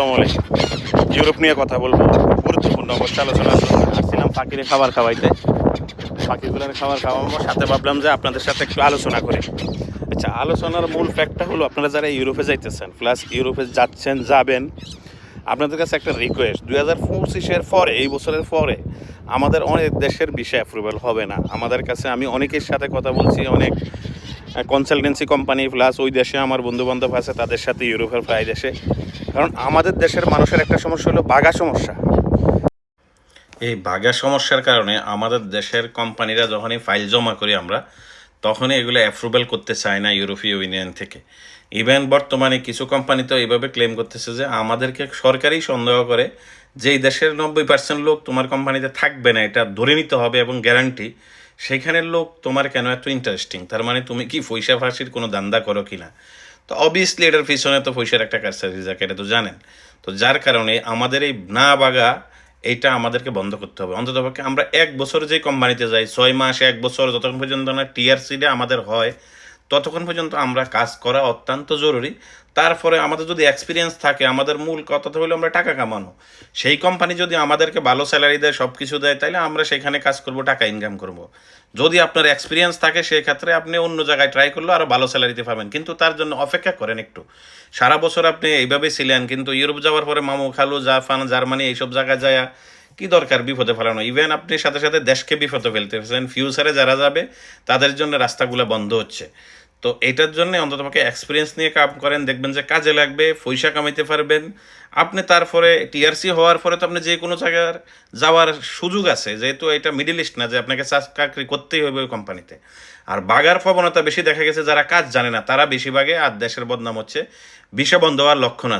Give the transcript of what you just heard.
আসসালামু আলাইকুম। ইউরোপ নিয়ে কথা বলব। গুরুত্বপূর্ণ অবস্থা, আলোচনা। আসছিলাম পাখিরে খাবার খাওয়াইতে। পাখিগুলোর খাবার খাওয়াবো সাথে ভাবলাম যে আপনাদের সাথে একটু আলোচনা করি। আচ্ছা আলোচনার মূল ফ্যাক্টটা হলো, আপনারা যারা ইউরোপে যাইতেছেন প্লাস ইউরোপে যাচ্ছেন, যাবেন, আপনাদের কাছে একটা রিকোয়েস্ট দুই হাজার পঁচিশের পরে, এই বছরের পরে, আমাদের অনেক দেশের বিষয় অ্যাপ্রুভাল হবে না। আমাদের কাছে আমি অনেকের সাথে কথা বলছি, অনেক কনসালটেন্সি কোম্পানি প্লাস ওই দেশে আমার বন্ধু বান্ধব আছে, তাদের সাথে ইউরোপের প্রায় দেশে। কারণ আমাদের দেশের মানুষের একটা সমস্যা হলো বাঘা সমস্যা। এই বাঘা সমস্যার কারণে আমাদের দেশের কোম্পানিরা যখনই ফাইল জমা করি আমরা, তখনই এগুলো অ্যাপ্রুভাল করতে চায় না ইউরোপীয় ইউনিয়ন থেকে। ইভেন বর্তমানে কিছু কোম্পানি তো এইভাবে ক্লেম করতেছে যে আমাদেরকে সরকারই সন্দেহ করে যে এই দেশের নব্বই পার্সেন্ট লোক তোমার কোম্পানিতে থাকবে না, এটা ধরে নিতে হবে এবং গ্যারান্টি সেখানের লোক তোমার কেন এত ইন্টারেস্টিং তার মানে তুমি কি পয়সা ফাঁসির কোনো দান্দা করো কি না তো অবভিয়াসলি এটার পিছনে তো পয়সার একটা কারসাজি যাকে এটা তো জানেন। তো যার কারণে আমাদের এই না বাগা, এটা আমাদেরকে বন্ধ করতে হবে। অন্ততপক্ষে আমরা এক বছর যে কোম্পানিতে যাই, ছয় মাস, এক বছর, যতক্ষণ পর্যন্ত না টিআরসিটা আমাদের হয় ততক্ষণ পর্যন্ত আমরা কাজ করা অত্যন্ত জরুরি। তারপরে আমাদের যদি এক্সপিরিয়েন্স থাকে, আমাদের মূল কথা তো হলো আমরা টাকা কামানো। সেই কোম্পানি যদি আমাদেরকে ভালো স্যালারি দেয় সব কিছু দেয় তাহলে আমরা সেখানে কাজ করব, টাকা ইনকাম করব। যদি আপনার এক্সপিরিয়েন্স থাকে, সেক্ষেত্রে আপনি অন্য জায়গায় ট্রাই করলেও আরও ভালো স্যালারিতে পাবেন। কিন্তু তার জন্য অপেক্ষা করেন একটু। সারা বছর আপনি এইভাবে ছিলেন, কিন্তু ইউরোপ যাওয়ার পরে মামু খালু জাপান জার্মানি এইসব জায়গায় যায় কি দরকার বিপদে ফেলানো? ইভেন আপনি সাথে সাথে দেশকে বিপদে ফেলতে ফেলছেন ফিউচারে যারা যাবে, তাদের জন্য রাস্তাগুলো বন্ধ হচ্ছে। তো এটার জন্য অন্ততপক্ষে এক্সপিরিয়েন্স নিয়ে কাম করেন, দেখবেন যে কাজে লাগবে, পয়সা কামাইতে পারবেন। আপনি তারপরে টিআরসি হওয়ার পরে তো আপনি যে কোনো জায়গার যাওয়ার সুযোগ আছে, যেহেতু এটা মিডিল ইস্ট না, যে আপনাকে চাকরি করতেই হবে ওই কোম্পানিতে আর বাগার প্রবণতা বেশি দেখা গেছে, যারা কাজ জানে না, তারা বেশিরভাগে আর দেশের বদনাম হচ্ছে বিষে বন্ধ হওয়ার লক্ষণ আছে।